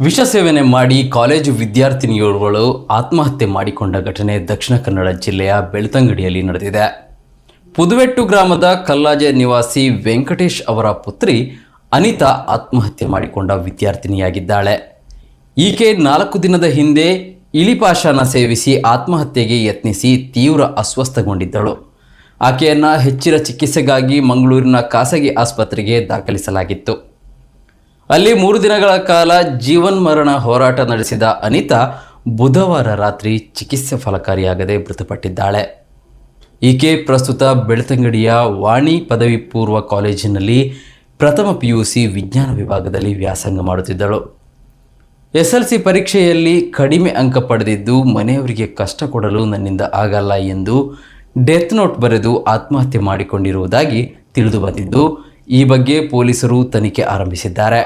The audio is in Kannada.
ವಿಷ ಸೇವನೆ ಮಾಡಿ ಕಾಲೇಜು ವಿದ್ಯಾರ್ಥಿನಿಯೋರ್ವಳು ಆತ್ಮಹತ್ಯೆ ಮಾಡಿಕೊಂಡ ಘಟನೆ ದಕ್ಷಿಣ ಕನ್ನಡ ಜಿಲ್ಲೆಯ ಬೆಳ್ತಂಗಡಿಯಲ್ಲಿ ನಡೆದಿದೆ. ಪುದುವೆಟ್ಟು ಗ್ರಾಮದ ಕಲ್ಲಾಜೆ ನಿವಾಸಿ ವೆಂಕಟೇಶ್ ಅವರ ಪುತ್ರಿ ಅನಿತಾ ಆತ್ಮಹತ್ಯೆ ಮಾಡಿಕೊಂಡ ವಿದ್ಯಾರ್ಥಿನಿಯಾಗಿದ್ದಾಳೆ. ಈಕೆ ನಾಲ್ಕು ದಿನದ ಹಿಂದೆ ಇಳಿಪಾಷಾನ ಸೇವಿಸಿ ಆತ್ಮಹತ್ಯೆಗೆ ಯತ್ನಿಸಿ ತೀವ್ರ ಅಸ್ವಸ್ಥಗೊಂಡಿದ್ದಳು. ಆಕೆಯನ್ನು ಹೆಚ್ಚಿನ ಚಿಕಿತ್ಸೆಗಾಗಿ ಮಂಗಳೂರಿನ ಖಾಸಗಿ ಆಸ್ಪತ್ರೆಗೆ ದಾಖಲಿಸಲಾಗಿತ್ತು. ಅಲ್ಲಿ ಮೂರು ದಿನಗಳ ಕಾಲ ಜೀವನ್ ಮರಣ ಹೋರಾಟ ನಡೆಸಿದ ಅನಿತಾ ಬುಧವಾರ ರಾತ್ರಿ ಚಿಕಿತ್ಸೆ ಫಲಕಾರಿಯಾಗದೆ ಮೃತಪಟ್ಟಿದ್ದಾಳೆ. ಈಕೆ ಪ್ರಸ್ತುತ ಬೆಳ್ತಂಗಡಿಯ ವಾಣಿ ಪದವಿ ಪೂರ್ವ ಕಾಲೇಜಿನಲ್ಲಿ ಪ್ರಥಮ ಪಿ ಯು ಸಿ ವಿಜ್ಞಾನ ವಿಭಾಗದಲ್ಲಿ ವ್ಯಾಸಂಗ ಮಾಡುತ್ತಿದ್ದಳು. ಎಸ್ ಎಲ್ ಸಿ ಪರೀಕ್ಷೆಯಲ್ಲಿ ಕಡಿಮೆ ಅಂಕ ಪಡೆದಿದ್ದು ಮನೆಯವರಿಗೆ ಕಷ್ಟ ಕೊಡಲು ನನ್ನಿಂದ ಆಗಲ್ಲ ಎಂದು ಡೆತ್ ನೋಟ್ ಬರೆದು ಆತ್ಮಹತ್ಯೆ ಮಾಡಿಕೊಂಡಿರುವುದಾಗಿ ತಿಳಿದು ಬಂದಿದ್ದು, ಈ ಬಗ್ಗೆ ಪೊಲೀಸರು ತನಿಖೆ ಆರಂಭಿಸಿದ್ದಾರೆ.